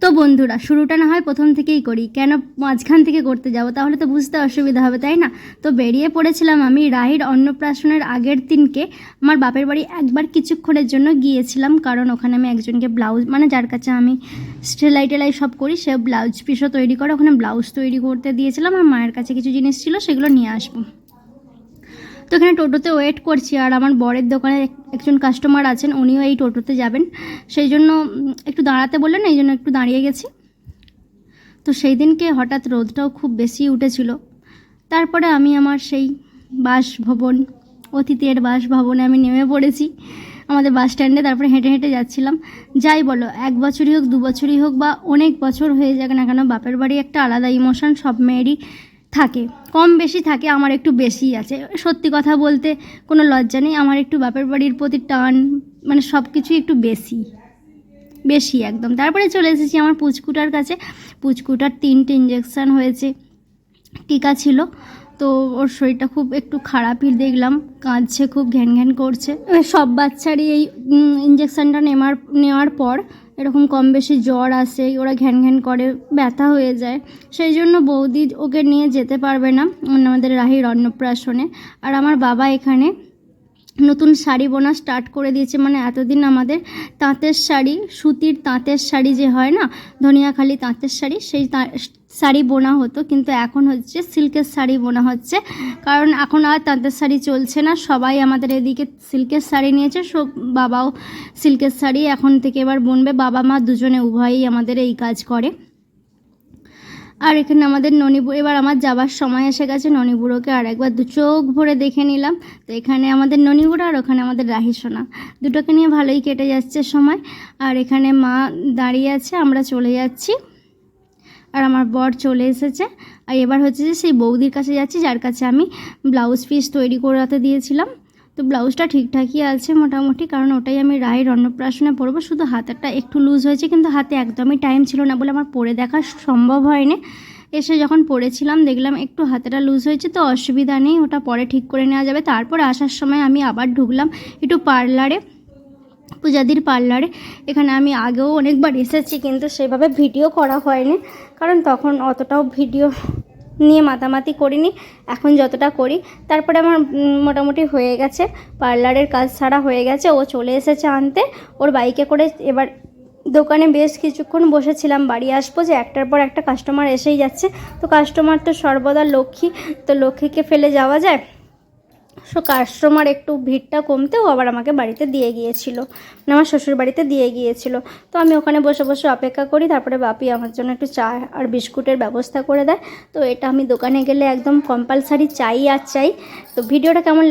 তো বন্ধুরা, শুরুটা না হয় প্রথম থেকেই করি। কেন মাঝখান থেকে করতে যাব? তাহলে তো বুঝতে অসুবিধা হবে, তাই না? তো বেরিয়ে পড়েছিলাম আমি রাহির অন্নপ্রাশনের আগের দিনকে। আমার বাপের বাড়ি একবার কিছুক্ষণের জন্য গিয়েছিলাম, কারণ ওখানে আমি একজনকে ব্লাউজ মানে যার কাছে আমি সেলাই টেলাই সব করি, সে ব্লাউজ পিসও তৈরি করে, ওখানে ব্লাউজ তৈরি করতে দিয়েছিলাম। আর মায়ের কাছে কিছু জিনিস ছিল, সেগুলো নিয়ে আসব। তো এখানে টোটোতে ওয়েট করছি আর আমার বরের দোকানে একজন কাস্টমার আছেন, উনিও এই টোটোতে যাবেন। সেই জন্য একটু দাঁড়াতে বললেন, এই জন্য একটু দাঁড়িয়ে গেছি। তো সেই দিনকে হঠাৎ রোদটাও খুব বেশি উঠেছিল। তারপরে আমি আমার সেই বাসভবন অতীতের বাসভবনে আমি নেমে পড়েছি আমাদের বাস স্ট্যান্ডে, তারপরে হেঁটে হেঁটে যাচ্ছিলাম। যাই বলো, এক বছরই হোক, দু বছরই হোক বা অনেক বছর হয়ে যাক না কেন, বাপের বাড়ি একটা আলাদা ইমোশন, সব মেয়েরই থাকে, কম বেশি থাকে, আমার একটু বেশি আছে। সত্যি কথা বলতে কোনো লজ্জা নেই, আমার একটু বাপের বাড়ির প্রতি টান মানে সব কিছুই একটু বেশি বেশি একদম। তারপরে চলে এসেছি আমার পুচকুটার কাছে। পুচকুটার তিনটে ইঞ্জেকশান হয়েছে, টিকা ছিল, তো ওর শরীরটা খুব একটু খারাপই দেখলাম, কাঁদছে, খুব ঘ্যান ঘ্যান করছে। সব বাচ্চারই এই ইঞ্জেকশানটা নেওয়ার নেওয়ার পর এরকম কম বেশি জ্বর আসে, ওরা ঘ্যান ঘ্যান করে, ব্যথা হয়ে যায়। সেই জন্য বৌদি ওকে নিয়ে যেতে পারবে না মানে আমাদের রাহির অন্নপ্রাশনে। আর আমার বাবা এখানে নতুন শাড়ি বোনা স্টার্ট করে দিয়েছে মানে এতদিন আমাদের তাঁতের শাড়ি, সুতির তাঁতের শাড়ি যে হয় না, ধনিয়াখালি তাঁতের শাড়ি, সেই শাড়ি বোনা হতো, কিন্তু এখন হচ্ছে সিল্কের শাড়ি বোনা হচ্ছে। কারণ এখন আর তাঁতের শাড়ি চলছে না, সবাই আমাদের এদিকে সিল্কের শাড়ি নিয়েছে, সব বাবাও সিল্কের শাড়ি এখন থেকে এবার বুনবে, বাবা মা দুজনে উভয়ই আমাদের এই কাজ করে। আর এখানে আমাদের ননিবু, এবার আমার যাবার সময় এসে গেছে, ননিবুড়োকে আর একবার দু চোখ ভরে দেখে নিলাম। তো এখানে আমাদের ননিবুড়ো আর ওখানে আমাদের রাহি সোনা দুটোকে নিয়ে ভালোই কেটে যাচ্ছে সময়। আর এখানে মা দাঁড়িয়ে আছে, আমরা চলে যাচ্ছি। আর আমার বর চলে এসেছে। আর এবার হচ্ছে যে সেই বৌদির কাছে যাচ্ছি, যার কাছে আমি ব্লাউজ পিস তৈরি করাতে দিয়েছিলাম। তো ব্লাউজটা ঠিকঠাকই আছে মোটামুটি, কারণ ওটাই আমি রায়ের অন্নপ্রাশনে পরবো। শুধু হাতেরটা একটু লুজ হয়েছে, কিন্তু হাতে একদমই টাইম ছিল না বলে আমার পরে দেখা সম্ভব হয়নি। এসে যখন পড়েছিলাম দেখলাম একটু হাতেটা লুজ হয়েছে, তো অসুবিধা নেই, ওটা পরে ঠিক করে নেওয়া যাবে। তারপর আসার সময় আমি আবার ঢুকলাম একটু পার্লারে পূজাদির পার্লারে এখানে আমি আগেও অনেকবার এসেছি, কিন্তু সেভাবে ভিডিও করা হয়নি। কারণ তখন অতটাও ভিডিও নিয়ে মাতামাতি করিনি। এখন যতটা করি, তারপরে আমার মোটামুটি হয়ে গেছে। পার্লারের কাজ ছাড়া হয়ে গেছে, ও চলে এসেছে আনতে। ওর বাইকে করে এবার দোকানে বেশ কিছুক্ষণ বসেছিলাম, বাড়ি আসব যে একটার পর একটা কাস্টমার এসেই যাচ্ছে। তো কাস্টমার তো সর্বদা লক্ষ্মী, তো লক্ষ্মীকে ফেলে যাওয়া যায়। সো কাস্টমার একটু ভিড়টা কমতেও আবার আমাকে বাড়িতে দিয়ে গিয়েছিল। মানে আমার শ্বশুর বাড়িতে দিয়ে গিয়েছিল। তো আমি ওখানে বসে বসে অপেক্ষা করি, তারপরে বাপি আমার জন্য একটু চা আর বিস্কুটের ব্যবস্থা করে দেয়। তো এটা আমি দোকানে গেলে একদম কম্পালসারি চাই আর চাই। তো ভিডিওটা কেমন